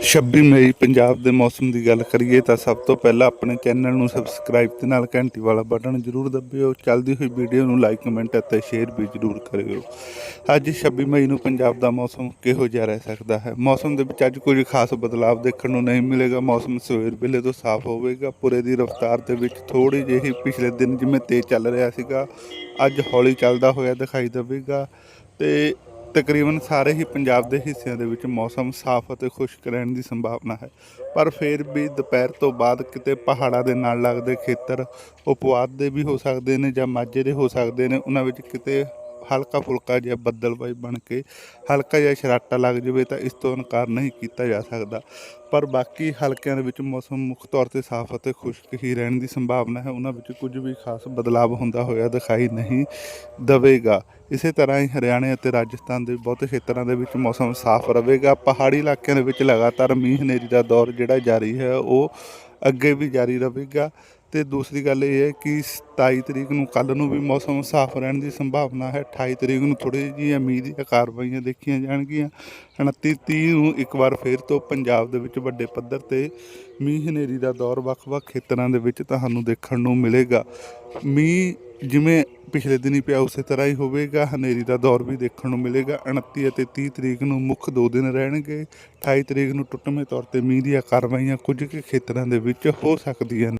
26 ਮਈ ਪੰਜਾਬ ਦੇ ਮੌਸਮ ਦੀ ਗੱਲ ਕਰੀਏ ਤਾਂ ਸਭ ਤੋਂ ਪਹਿਲਾਂ ਆਪਣੇ ਚੈਨਲ ਨੂੰ ਸਬਸਕ੍ਰਾਈਬ ਤੇ ਨਾਲ ਘੰਟੀ ਵਾਲਾ ਬਟਨ ਜ਼ਰੂਰ ਦਬਿਓ। ਚੱਲਦੀ ਹੋਈ ਵੀਡੀਓ ਨੂੰ ਲਾਈਕ, ਕਮੈਂਟ ਅਤੇ ਸ਼ੇਅਰ ਵੀ ਜ਼ਰੂਰ ਕਰਿਓ। ਅੱਜ 26 ਮਈ ਨੂੰ ਪੰਜਾਬ ਦਾ ਮੌਸਮ ਕਿਹੋ ਜਿਹਾ ਰਹਿ ਸਕਦਾ ਹੈ? ਮੌਸਮ ਦੇ ਵਿੱਚ ਅੱਜ ਕੋਈ ਖਾਸ ਬਦਲਾਅ ਦੇਖਣ ਨੂੰ ਨਹੀਂ ਮਿਲੇਗਾ। ਮੌਸਮ ਸਵੇਰ ਵੇਲੇ ਤੋਂ ਸਾਫ਼ ਹੋਵੇਗਾ। ਪੂਰੇ ਦੀ ਰਫ਼ਤਾਰ ਦੇ ਵਿੱਚ ਥੋੜੀ ਜਿਹੀ ਪਿਛਲੇ ਦਿਨ ਜਿਵੇਂ ਤੇਜ਼ ਚੱਲ ਰਿਹਾ ਸੀਗਾ, ਅੱਜ ਹੌਲੀ ਚੱਲਦਾ ਹੋਇਆ ਦਿਖਾਈ ਦੇਵੇਗਾ। ਤੇ ਤਕਰੀਬਨ ਸਾਰੇ ਹੀ ਪੰਜਾਬ ਦੇ ਹਿੱਸਿਆਂ ਦੇ ਵਿੱਚ ਮੌਸਮ ਸਾਫ਼ ਅਤੇ ਖੁਸ਼ਕ ਰਹਿਣ ਦੀ ਸੰਭਾਵਨਾ ਹੈ। ਪਰ ਫਿਰ ਵੀ ਦੁਪਹਿਰ ਤੋਂ ਬਾਅਦ ਕਿਤੇ ਪਹਾੜਾਂ ਦੇ ਨਾਲ ਲੱਗਦੇ ਖੇਤਰ ਉਪਵਾਦ ਦੇ ਵੀ ਹੋ ਸਕਦੇ ਨੇ ਜਾਂ ਮਾਝੇ ਦੇ ਹੋ ਸਕਦੇ ਨੇ, ਉਹਨਾਂ ਵਿੱਚ ਕਿਤੇ ਹਲਕਾ ਫੁਲਕਾ ਜਿਹਾ ਬੱਦਲਬਾਈ ਬਣ ਕੇ ਹਲਕਾ ਜਿਹਾ ਸ਼ਰਾਟਾ ਲੱਗ ਜਾਵੇ ਤਾਂ ਇਸ ਤੋਂ ਇਨਕਾਰ ਨਹੀਂ ਕੀਤਾ ਜਾ ਸਕਦਾ। ਪਰ ਬਾਕੀ ਹਲਕਿਆਂ ਦੇ ਵਿੱਚ ਮੌਸਮ ਮੁੱਖ ਤੌਰ ਤੇ ਸਾਫ਼ ਅਤੇ ਖੁਸ਼ਕ ਹੀ ਰਹਿਣ ਦੀ ਸੰਭਾਵਨਾ ਹੈ। ਉਹਨਾਂ ਵਿੱਚ ਕੁਝ ਵੀ ਖਾਸ ਬਦਲਾਅ ਹੁੰਦਾ ਹੋਇਆ ਦਿਖਾਈ ਨਹੀਂ ਦੇਵੇਗਾ। ਇਸੇ ਤਰ੍ਹਾਂ ਹੀ ਹਰਿਆਣੇ ਅਤੇ ਰਾਜਸਥਾਨ ਦੇ ਬਹੁਤੇ ਖੇਤਰਾਂ ਦੇ ਵਿੱਚ ਮੌਸਮ ਸਾਫ਼ ਰਹੇਗਾ। ਪਹਾੜੀ ਇਲਾਕਿਆਂ ਦੇ ਵਿੱਚ ਲਗਾਤਾਰ ਮੀਂਹ ਹਨੇਰੀ ਦਾ ਦੌਰ ਜਿਹੜਾ ਜਾਰੀ ਹੈ, ਉਹ ਅੱਗੇ ਵੀ ਜਾਰੀ ਰਹੇਗਾ। ਤੇ ਦੂਸਰੀ ਗੱਲ ਇਹ ਹੈ ਕਿ 27 ਤਰੀਕ ਨੂੰ ਕੱਲ ਨੂੰ ਵੀ ਮੌਸਮ ਸਾਫ਼ ਰਹਿਣ ਦੀ ਸੰਭਾਵਨਾ ਹੈ। 28 ਤਰੀਕ ਨੂੰ ਥੋੜੀ ਜਿਹੀ ਮੀਂਹ ਦੀਆਂ ਕਾਰਵਾਈਆਂ ਦੇਖੀਆਂ ਜਾਣਗੀਆਂ। 29 30 ਨੂੰ ਇੱਕ ਵਾਰ ਫੇਰ ਤੋਂ ਪੰਜਾਬ ਦੇ ਵਿੱਚ ਵੱਡੇ ਪੱਧਰ ਤੇ ਮੀਂਹ ਹਨੇਰੀ ਦਾ ਦੌਰ ਵੱਖ-ਵੱਖ ਖੇਤਰਾਂ ਦੇ ਵਿੱਚ ਤੁਹਾਨੂੰ ਦੇਖਣ ਨੂੰ ਮਿਲੇਗਾ। ਮੀਂਹ ਜਿਵੇਂ ਪਿਛਲੇ ਦਿਨੀ ਪਿਆ ਉਸੇ ਤਰ੍ਹਾਂ ਹੀ ਹੋਵੇਗਾ। ਹਨੇਰੀ ਦਾ ਦੌਰ ਵੀ ਦੇਖਣ ਨੂੰ ਮਿਲੇਗਾ। 29 ਅਤੇ 30 ਤਰੀਕ ਨੂੰ ਮੁੱਖ ਦੋ ਦਿਨ ਰਹਿਣਗੇ। 28 ਤਰੀਕ ਨੂੰ ਟੁੱਟਵੇਂ ਤੌਰ ਤੇ ਮੀਂਹ ਦੀਆਂ ਕਾਰਵਾਈਆਂ ਕੁਝ ਕੁ ਖੇਤਰਾਂ ਦੇ ਵਿੱਚ ਹੋ ਸਕਦੀਆਂ ਨੇ।